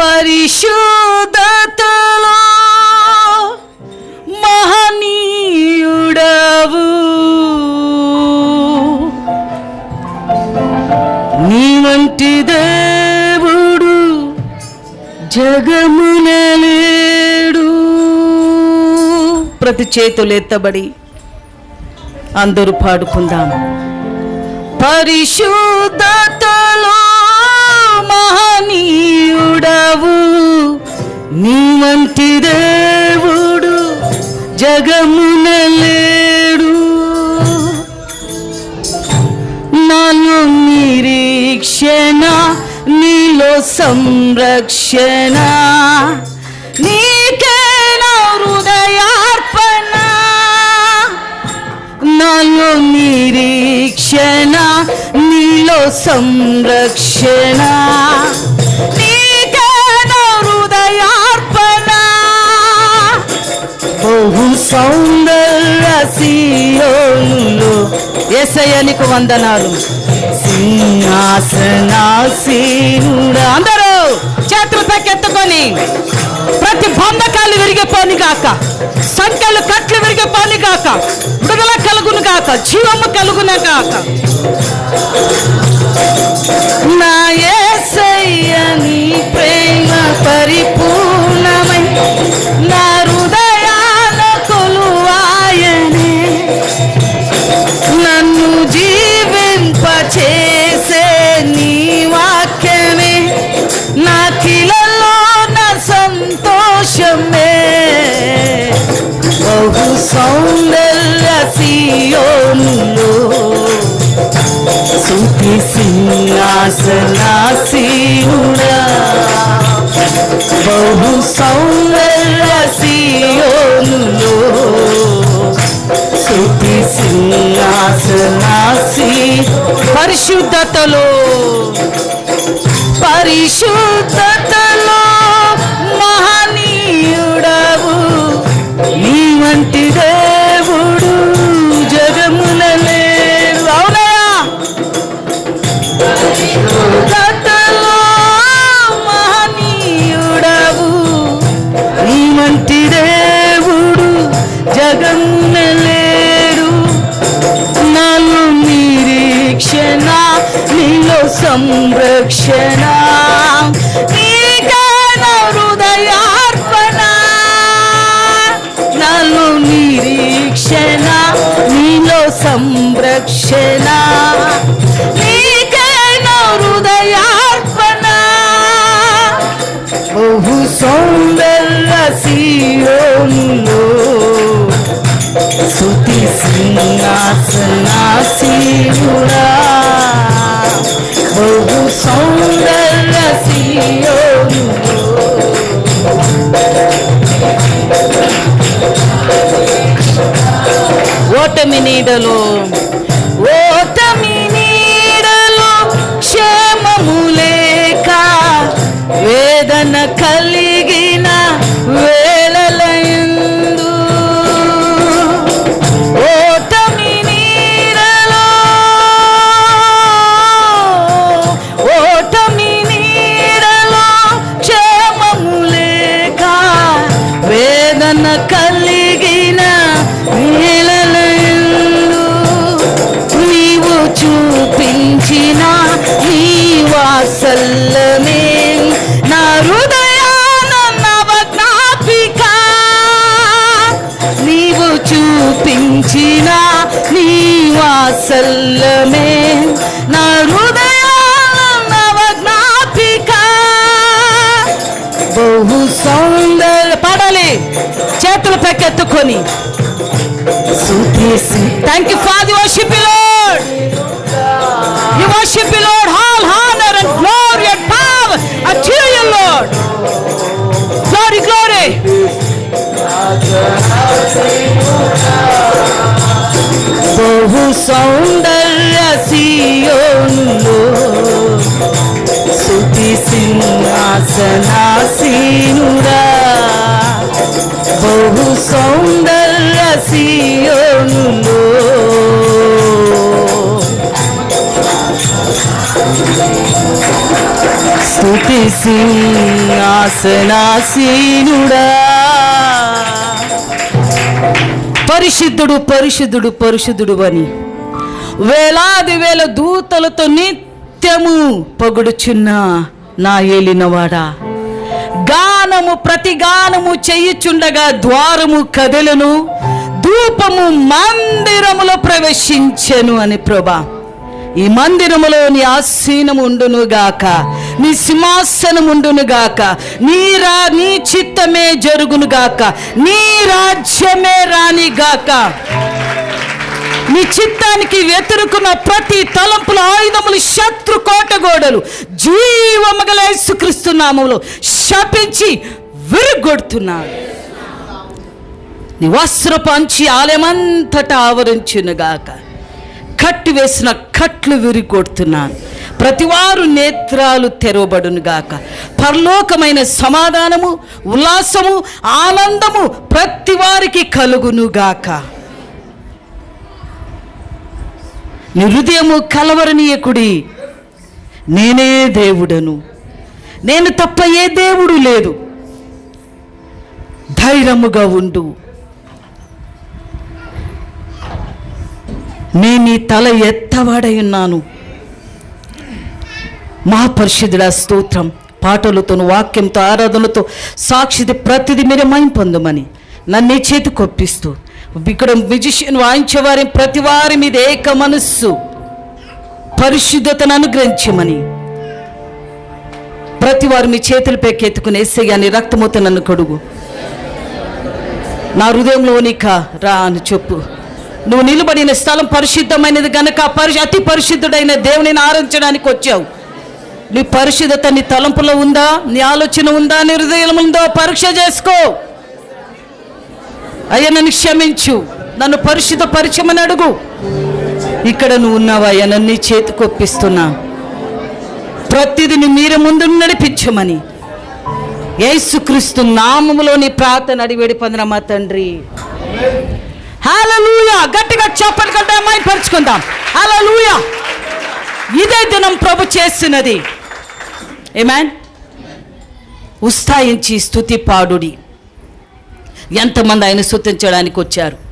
పరిశుద్ధతలో మహనీయుడవు. నీ వంటి దేవుడు జగమునలేడు ప్రతి చేతులు ఎత్తబడి అందరూ పాడుకుందాం. పరిశుద్ధతలో నీ వంటి దేవుడు జగమున లేడు. నాలో నిరీక్షణ నీలో సంరక్షణ. నీకే నా హృదయార్పణ. నాలో నిరీక్షణ నీలో సంరక్షణ. సౌందర్య సౌందర్యసీయోనులో ఏసయ్యనికి వందనాలు. సింహాసనాసీనుడు. అందరూ చేతులు పక్కెత్తుకొని ప్రతి బంధకాలు విరిగిపోని గాక సంఖ్యలు కట్లు విరిగిపోని గాక విడుదల కలుగును గాక జీవము కలుగున గాక. నా సింహాసనాసీనుడా బహు సౌందర్య సియోనులో సుతి పరిశుద్ధతలో పరిశుద్ధతలో మహా సంరక్షణ నీకే హృదయార్పణ నాలో నిరీక్షణ నీలో సంరక్షణ నీకే హృదయార్పణ. బహు సౌందర్య సీయోనులో ಕೂಟಮಿ ನೀಡಲು వాసల్లమే నా హృదయాన నవజ్ఞాపిక. బహు సౌందర్య పాడాలి చేతులు పెక్కెత్తుకొని. Thank you for the worship సౌందర్య సియోనులో సుతి సింహాసనాసీనుడా. బహు సౌందర్య సియోనులో స్తుతి సింహాసనాసీనుడా. పరిశుద్ధుడు పరిశుద్ధుడు పరిశుద్ధుడు అని. వేలాది వేల దూతలతో నిత్యము పొగుడుచున్న నా ఏలినవాడా. గానము ప్రతి గానము చేయుచుండగా ద్వారము కదలను ధూపము మందిరములో ప్రవేశించెను అని ప్రభా. ఈ మందిరములో నీ ఆసీనము ఉండును గాక నీ సింహాసనం ఉండును గాక నీ నీ చిత్తమే జరుగును గాక నీ రాజ్యమే రానిగాక గాక నీ చిత్తానికి వ్యతిరేకున్న ప్రతి తలంపుల ఆయుధములు శత్రు కోటగోడలు జీవమగల యేసుక్రీస్తు నామములో శపించి విరుగొడుతున్నాను నీ వస్త్రపు అంచి ఆలయమంతటా ఆవరించునుగాక. కట్టు వేసిన కట్లు విరిగొడుతున్నాను. ప్రతివారు నేత్రాలు తెరవబడును గాక పరలోకమైన సమాధానము ఉల్లాసము ఆనందము ప్రతి కలుగునుగాక. నీ హృదయము కలవరనీయకుడి. నేనే దేవుడను. నేను తప్ప ఏ దేవుడు లేదు. ధైర్యముగా ఉండు. నేను నీ తల ఎత్తవాడై ఉన్నాను. మహాపరిషుద్ధుడ స్తోత్రం. పాటలతోను వాక్యంతో ఆరాధనలతో సాక్షిది ప్రతిది మీరు మైం పొందమని నన్ను చేతి కొప్పిస్తూ ఇక్కడ మ్యూజిషియన్ వాయించే వారి ప్రతి వారి మీద ఏక మనస్సు. పరిశుద్ధతను అనుగ్రహించమని. ప్రతి వారు మీ చేతులు పెక్కెత్తుకుని ఎస్సయ్యాన్ని రక్తమూత నన్ను కడుగు. నా హృదయంలోనిక రా అని చెప్పు. నువ్వు నిలబడిన స్థలం పరిశుద్ధమైనది గనక పరి అతి పరిశుద్ధుడైన దేవునిని ఆరాధించడానికి వచ్చావు. నీ పరిశుద్ధత నీ తలంపులో ఉందా? నీ ఆలోచన ఉందా? నీ హృదయం ఉందో? పరీక్ష చేసుకో. అయ్యా నన్ను క్షమించు. నన్ను పరిశుద్ధ పరిచయమని అడుగు. ఇక్కడ నువ్వు ఉన్నావయ్యా నన్ను నీ చేతికొప్పిస్తున్నా ప్రతిదీని ప్రతిదిని మీరే ముందు నడిపించమని. యేసుక్రీస్తు నామములోని ప్రార్థన అడివేడి పొందిన మా తండ్రి. హలలుయా గట్టిగా చెప్పలు కంటే అమ్మాయి పరుచుకుందాం. హలలుయా ఇదే దినం ప్రభు చేస్తున్నది ఏమాన్ ఉత్సాహించి స్థుతి పాడుడి ఎంతమంది ఆయన స్థుతించడానికి వచ్చారు?